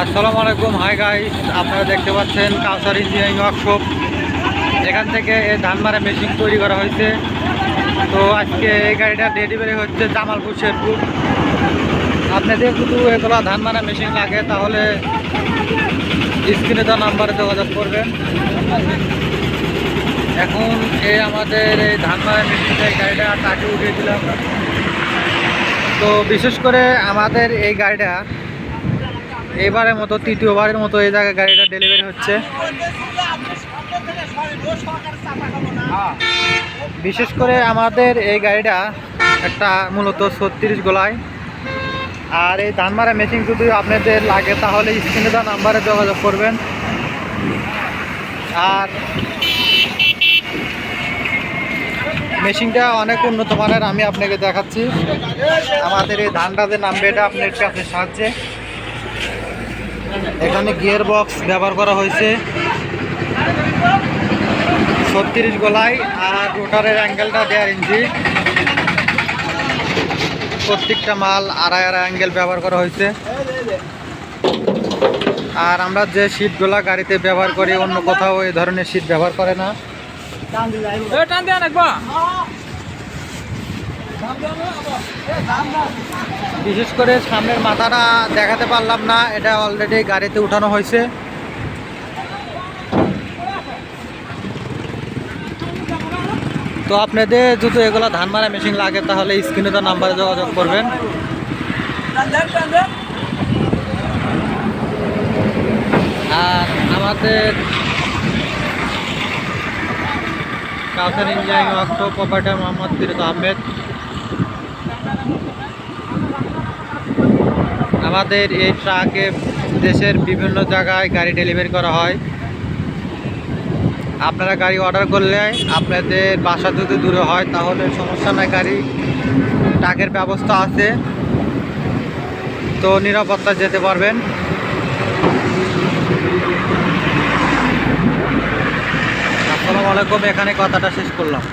আসসালামু আলাইকুম। Hi guys আপনারা দেখতে পাচ্ছেন কাউসার ইঞ্জিনিয়ারিং ওয়ার্কশপ এখান থেকে এই ধানমারা মেশিন তৈরি করা হয়েছে। তো আজকে এই গাড়িটা ডেলিভারি হচ্ছে জামালপুর শেরপুর। আপনাদের শুধু এগুলো ধানমারা মেশিন লাগে, তাহলে স্ক্রিনে দেওয়া নাম্বারে যোগাযোগ করবেন। এখন এই আমাদের এই ধানমারা মেশিনটা এই গাড়িটা তাকে উঠিয়ে দিলাম। তো বিশেষ করে আমাদের এই গাড়িটা এবারের মতো, তৃতীয়বারের মতো এই জায়গায় গাড়িটা ডেলিভারি হচ্ছে। বিশেষ করে আমাদের এই গাড়িটা একটা মূলত ছত্রিশ গোলায়। আর এই ধানমারা মেশিন যদি আপনাদের লাগে, তাহলে স্ক্রিনে দেওয়া নাম্বারে যোগাযোগ করবেন। আর মেশিনটা অনেক উন্নত মানের, আমি আপনাকে দেখাচ্ছি। আমাদের এই ধানটা যে নামবে, এটা আপনার কাছে সাহায্যে এখানে গিয়ার বক্স ব্যবহার করা হয়েছে। ছত্রিশ গোলাই আর রোটারের অ্যাঙ্গেলটা দেড় ইঞ্চি। প্রত্যেকটা মাল আড়াই আড়াই অ্যাঙ্গেল ব্যবহার করা হয়েছে। আর আমরা যে সিটগুলা গাড়িতে ব্যবহার করি, অন্য কোথাও এই ধরনের সিট ব্যবহার করে না। বিশেষ করে সামনের মাথাটা দেখাতে পারলাম না, এটা অলরেডি গাড়িতে উঠানো হয়েছে। তো আপনাদের যদি এগুলো ধান মারা মেশিন লাগে, তাহলে স্ক্রিনে তো নাম্বারে যোগাযোগ করবেন। আর আমাদের Kausar engineering workshop proprietor Mohammad Firoz Ahmed আমাদের এই ট্রাকে দেশের বিভিন্ন জায়গায় গাড়ি ডেলিভারি করা হয়। আপনারা গাড়ি অর্ডার করলে আপনাদের বাসা যদি দূরে হয়, তাহলে সমস্যা নাই, গাড়ি ট্রাকের ব্যবস্থা আছে। তো নিরাপত্তা যেতে পারবেন। আসসালামু আলাইকুম, এখানে কথাটা শেষ করলাম।